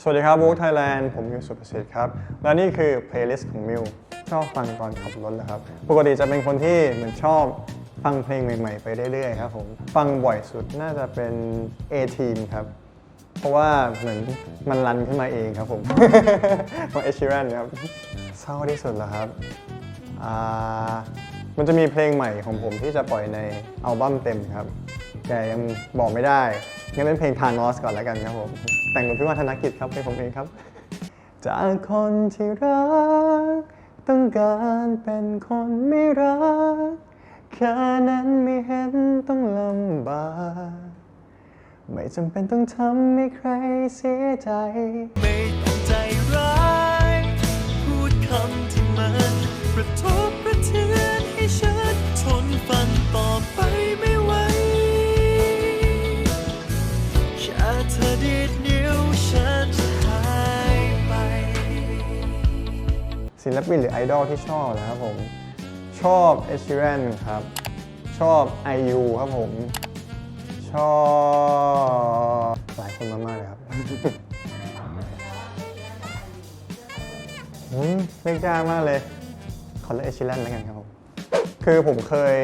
สวัสดีครับ w o o ไทยแลนด์ผมมิวสุประสิทธิ์ครับ และนี่คือเพลย์ลิสต์ของมิวชอบฟังตอนขับรถแหละครับ ปกติจะเป็นคนที่เหมือนชอบฟังเพลงใหม่ๆ ไปเรื่อยๆครับผม ฟังบ่อยสุดน่าจะเป็น A-Team ครับ เพราะว่าเหมือนมันรันขึ้นมาเองครับผม ของเอชิรันครับเศร้าที่สุดแล้วครับอ่ามันจะมีเพลงใหม่ของผมที่จะปล่อยในอัลบั้มเต็มครับ แต่ยังบอกไม่ได้ งั้นเป็นเพลงทานอสก่อนแล้วกันครับผม แต่งกับพี่ว่าธนกิจครับเพลงผมเองครับ จากคนที่รัก ต้องการเป็นคนไม่รัก แค่นั้นไม่เห็นต้องลำบากไม่จำเป็นต้องทำให้ใครเสียใจ ไม่ต้องใจร้าย พูดคำ ลปินหรือไอดอลที่ชอบนะครับผม ชอบเอช r รนครับ ชอบ IU ครับผม ชอบหลายคนมากๆเลยครับอืมเลือกยากมากเลย ขอเลือกเอช r รนแล้วกันครับผม คือผมเคย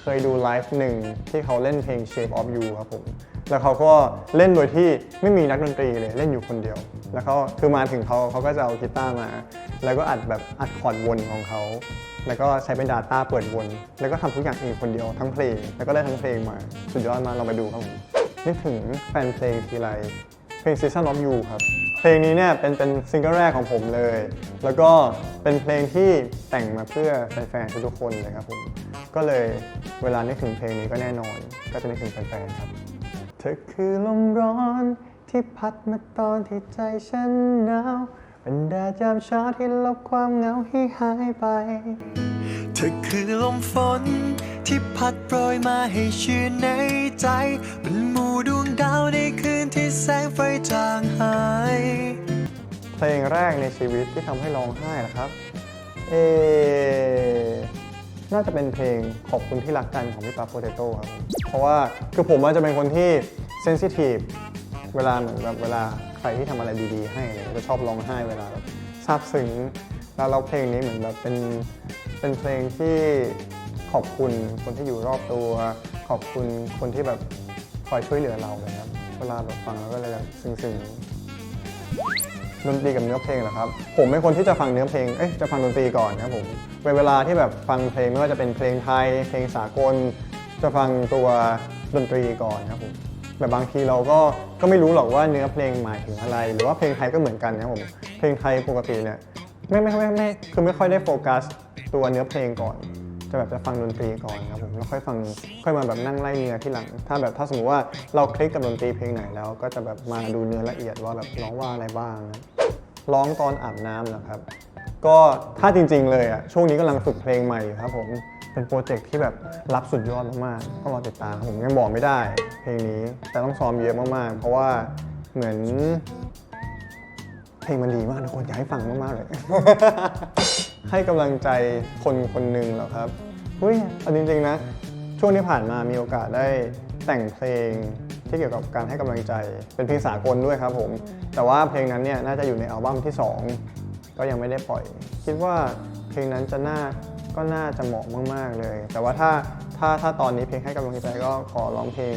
เคยดูไลฟ์หนึ่งที่เขาเล่นเพลง Shape of You ครับผม แล้วเขาก็เล่นโดยที่ไม่มีนักดนตรีเลยเล่นอยู่คนเดียว แล้วเขาคือมาถึงเขาเขาก็จะเอากีตาร์มา แล้วก็อัดแบบอัดคอร์ดวนของเขาแล้วก็ใช้เป็น Data เปิดวน แล้วก็ทำทุกอย่างเองคนเดียวทั้งเพลง แล้วก็ได้ทั้งเพลงมาสุดยอดมากเราไปดูครับผมนึกถึงแฟนเพลงทีไรเพลง Season of You ครับ เพลงนี้เนี่ยเป็นเป็นซิงเกิลแรกของผมเลย แล้วก็เป็นเพลงที่แต่งมาเพื่อแฟนๆทุกๆคนเลยครับผม ก็เลยเวลานึกถึงเพลงนี้ก็แน่นอน ก็จะนึกถึงแฟนๆครับ เธอคือลมร้อนที่พัดมาตอนที่ใจฉันหนาวเป็นแดดยามเช้าที่ลบความเหงาให้หายไป เธอคือลมฝน ที่พัดโปรยมาให้ชื่นในใจ เป็นหมู่ดวงดาวในคืนที่แสงไฟจางหาย เพลงแรกในชีวิตที่ทำให้ร้องไห้นะครับ เออ น่าจะเป็นเพลงขอบคุณที่รักกันของพี่ปาโปเตโต้ครับ เพราะว่าคือผมอาจจะเป็นคนที่เซนซิทีฟเวลาเหมือนแบบเวลาใครที่ทำอะไรดีๆ ให้เนี่ยจะชอบร้องไห้เวลาซาบซึ้งแล้วเราเพลงนี้เหมือนแบบเป็นเป็นเพลงที่ขอบคุณคนที่อยู่รอบตัว ขอบคุณคนที่แบบคอยช่วยเหลือเราเลยครับเวลาแบบฟังแล้วก็เลยแบบซึ้งๆ ดนตรีกับเนื้อเพลงเหรอครับ ผมเป็นคนที่จะฟังเนื้อเพลง เอ้ยจะฟังดนตรีก่อนครับผมเป็นเวลาที่แบบฟังเพลงไม่ว่าจะเป็นเพลงไทย เพลงสากล จะฟังตัวดนตรีก่อนครับผมแบบบางทีเราก็ก็ไม่รู้หรอกว่าเนื้อเพลงหมายถึงอะไร หรือว่าเพลงไทยก็เหมือนกันครับผมเพลงไทยปกติเนี่ยไม่ไม่ไม่ไม่คือไม่ค่อยได้โฟกัสตัวเนื้อเพลงก่อน จะแบบจะฟังดนตรีก่อนครับผมแล้วค่อยฟังค่อยมาแบบนั่งไล่เนื้อที่หลัง ถ้าแบบถ้าสมมติว่าเราคลิกกับดนตรีเพลงไหนแล้ว ก็จะแบบมาดูเนื้อละเอียดว่าแบบร้องว่าอะไรบ้างนะร้องตอนอาบน้ำนะครับ ก็ถ้าจริงๆเลยอะช่วงนี้กำลังฝึกเพลงใหม่อยู่ครับผมเป็นโปรเจกต์ที่แบบรับสุดยอดมากๆต้องรอติดตามผมยังบอกไม่ได้ เพลงนี้แต่ต้องซ้อมเยอะมากๆ เพราะว่าเหมือน เพลงมันดีมากทุกคนอยากให้ฟังมากๆเลย ให้กำลังใจคนคนหนึ่งเหรอครับเฮ้ยเอาจริงๆนะ ช่วงที่ผ่านมามีโอกาสได้แต่งเพลงที่เกี่ยวกับการให้กำลังใจ เป็นเพลงสากลด้วยครับผม แต่ว่าเพลงนั้นเนี่ยน่าจะอยู่ในอัลบั้มที่ 2 ก็ยังไม่ได้ปล่อย คิดว่าเพลงนั้นจะน่าก็น่าจะเหมาะมากๆเลย แต่ว่าถ้าถ้าถ้าตอนนี้เพลงให้กำลังใจก็ขอร้องเพลง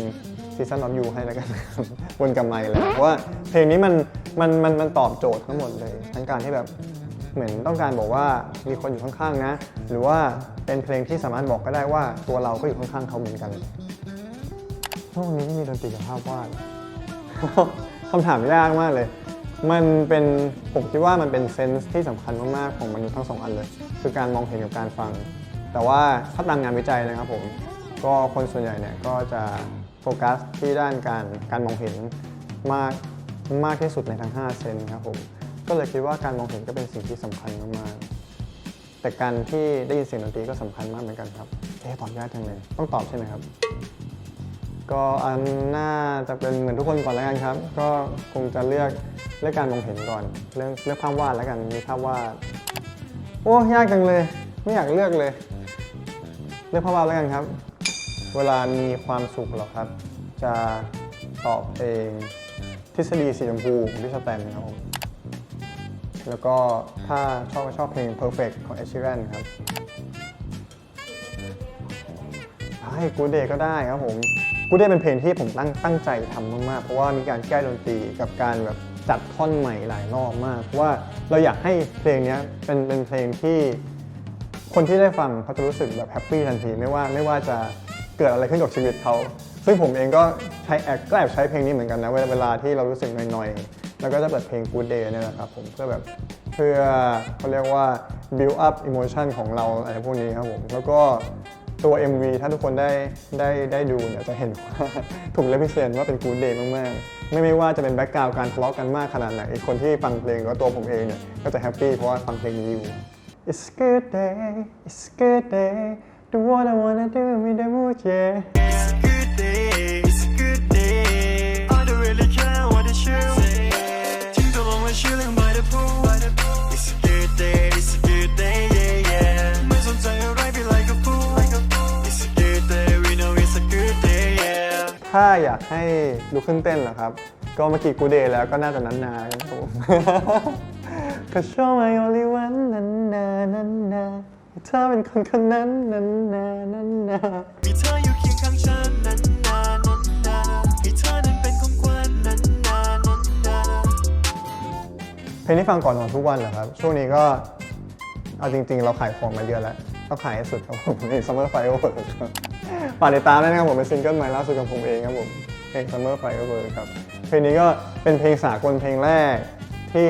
Season of You ให้แล้วกันครับวนกับมาอีกแล้วเพราะว่าเพลงนี้มันมันมันมันตอบโจทย์ทั้งหมดเลย ทั้งการที่แบบ เหมือนต้องการบอกว่ามีคนอยู่ข้างๆนะ หรือว่าเป็นเพลงที่สามารถบอกก็ได้ว่าตัวเราก็อยู่ข้างๆเขาเหมือนกันโลกนี้ไม่มีดนตรีกับภาพวาด คำถามยากมากเลย มันเป็นผมคิดว่ามันเป็นเซนส์ที่สำคัญมากๆของมนุษย์ทั้งสองอันเลย คือการมองเห็นกับการฟัง แต่ว่าถ้าตามงานวิจัยนะครับผมก็คนส่วนใหญ่เนี่ยก็จะโฟกัสที่ด้านการการมองเห็นมากมากที่สุดในทั้ง 5 เซนครับผม ก็เลยคิดว่าการมองเห็นก็เป็นสิ่งที่สำคัญมากๆแต่การที่ได้ยินเสียงดนตรีก็สำคัญมากเหมือนกันครับเอ๊ะตอบยากจังเลยต้องตอบใช่ไหมครับ ก็อันน่าจะเป็นเหมือนทุกคนก่อนแล้วกันครับ ก็คงจะเลือกเลือกการมองเห็นก่อนเลือกเลือกภาพวาดแล้วกันมีภาพวาดโอ้ยากจังเลย ไม่อยากเลือกเลย เลือกภาพวาดแล้วกันครับ เวลามีความสุขหรอครับ จะตอบเพลงที่ทฤษฎีสีชมพูของพี่สแตนครับผม แล้วก็ถ้าชอบก็ชอบเพลง Perfect ของ Ed Sheeran ครับให้ Good Day ก็ได้ครับผม Good Day เป็นเพลงที่ผมตั้งตั้งใจทำมากๆ เพราะว่ามีการแก้ดนตรีกับการแบบจัดท่อนใหม่หลายรอบมากเพราะว่าเราอยากให้เพลงเนี้ยเป็นเป็นเพลงที่คนที่ได้ฟังเขาจะรู้สึกแบบแฮปปี้ทันทีไม่ว่าไม่ว่าจะเกิดอะไรขึ้นกับชีวิตเขาซึ่งผมเองก็ใช้แอบก็แอบใช้เพลงนี้เหมือนกันนะเวลาเวลาที่เรารู้สึกนอยๆ แล้วก็จะเปิดเพลง Good Day เนี่ยแหละครับผมเพื่อแบบเพื่อเขาเรียกว่า build up emotion ของเราอะไรพวกนี้ครับผมแล้วก็ตัว MV ถ้าทุกคนได้ได้ได้ดูเนี่ยจะเห็นว่าถูกเลพิเซนว่าเป็น Good Day มากๆ ไม่ไม่ว่าจะเป็นแบ็กกราวด์การทะเลาะกันมากขนาดไหนคนที่ฟังเพลงหรือว่าตัวผมเองเนี่ยก็จะแฮปปี้เพราะว่าฟังเพลงนี้อยู่ It's good day, it's good day. Do what I wanna do with the mood, yeah. ถ้าอยากให้ลุกขึ้นเต้นเหรอครับ ก็เมื่อกี้กูเดย์แล้วก็น่าจะนั้นนาครับผมก็ชอบไอ only one นั้นนานั้นนาเธอเป็นคนคนนั้นนั้นนานั้นนามีเธออยู่เคียงข้างฉันนั้นนานนั้นนาให้เธอนั้นเป็นของขวัญนั้นนานนั้นนาเพลงที่ฟังก่อนนอนทุกวันเหรอครับ ช่วงนี้ก็เอาจริง ๆ เราขายของมาเยอะแล้วต้องขายให้สุดครับผมใน Summer Firework ครับ ฝากติดตามด้วยนะครับผมเป็นซิงเกิลใหม่ล่าสุดของผมเองครับผมเพลง Summer Firework ครับเพลงนี้ก็เป็นเพลงสากลเพลงแรกที่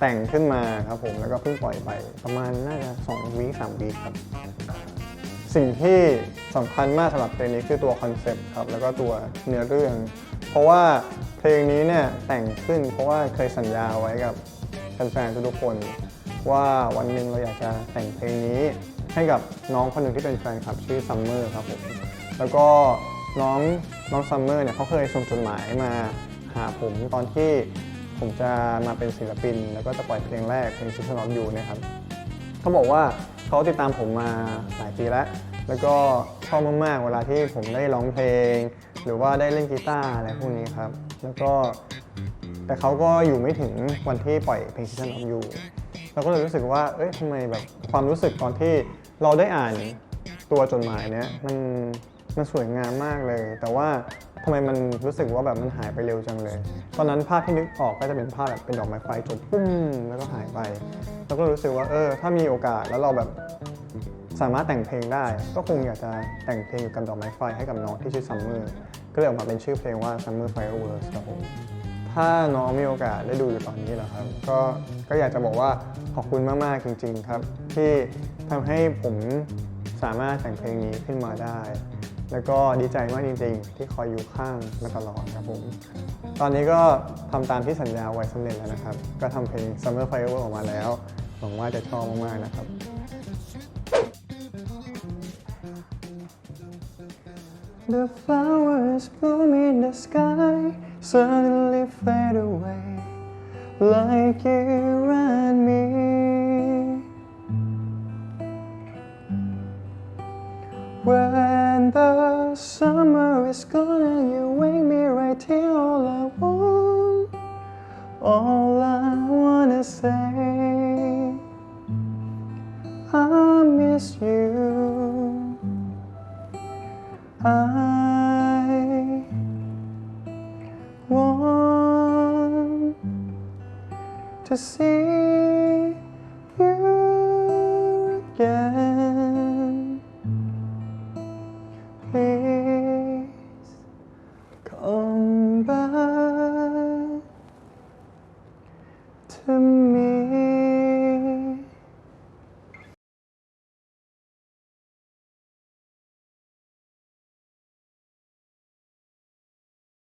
แต่งขึ้นมาครับผมแล้วก็เพิ่งปล่อยไปประมาณน่าจะ2วีค3วีคครับ สิ่งที่สำคัญมากสำหรับเพลงนี้คือตัวคอนเซปต์ครับแล้วก็ตัวเนื้อเรื่อง เพราะว่าเพลงนี้เนี่ยแต่งขึ้น เพราะว่าเคยสัญญาไว้กับแฟนๆทุกๆคน ว่าวันหนึ่งเราอยากจะแต่งเพลงนี้ ให้กับน้องคนหนึ่งที่เป็นแฟนคลับชื่อซัมเมอร์ครับผมแล้วก็น้องน้องซัมเมอร์เนี่ยเขาเคยส่งจดหมายมาหาผมตอนที่ผมจะมาเป็นศิลปิน แล้วก็จะปล่อยเพลงแรกเพลงซิสเตอร์อยูนะครับเขาบอกว่าเขาติดตามผมมาหลายปีแล้ว แล้วก็ชอบมากๆเวลาที่ผมได้ร้องเพลง หรือว่าได้เล่นกีตาร์อะไรพวกนี้ครับ แล้วก็แต่เขาก็อยู่ไม่ถึงวันที่ปล่อยเพลง Season of You เราก็เลยรู้สึกว่าเอ้ยทำไมแบบความรู้สึกตอนที่ เราได้อ่านตัวจดหมายเนี้ยมันมันสวยงามมากเลย แต่ว่าทำไมมันรู้สึกว่าแบบมันหายไปเร็วจังเลย ตอนนั้นภาพที่นึกออกก็จะเป็นภาพแบบเป็นดอกไม้ไฟจดปุ้มแล้วก็หายไป แล้วก็รู้สึกว่าเออ ถ้ามีโอกาสแล้วเราแบบสามารถแต่งเพลงได้ ก็คงอยากจะแต่งเพลงเกี่ยวกับดอกไม้ไฟให้กับน้องที่ชื่อซัมเมอร์ก็เลยออกมาเป็นชื่อเพลงว่า Summer Fireworks ครับผมถ้าน้องมีโอกาสได้ดูอยู่ตอนนี้แล้วครับ ก็ก็อยากจะบอกว่าขอบคุณมาก ๆ จริง ๆ ครับ ที่ ทำให้ผมสามารถแต่งเพลงนี้ขึ้นมาได้ แล้วก็ดีใจมากจริงๆ ที่คอยอยู่ข้างมาตลอดครับผม ตอนนี้ก็ทำตามที่สัญญาไว้สำเร็จแล้วนะครับ ก็ทำเพลง Summer Firework ออกมาแล้ว หวังว่าจะชอบมากๆนะครับ The flowers bloom in the sky suddenly fade away like you and me. When the summer is gone and you wake me right here, all I want, all I wanna say, I miss you. I want to see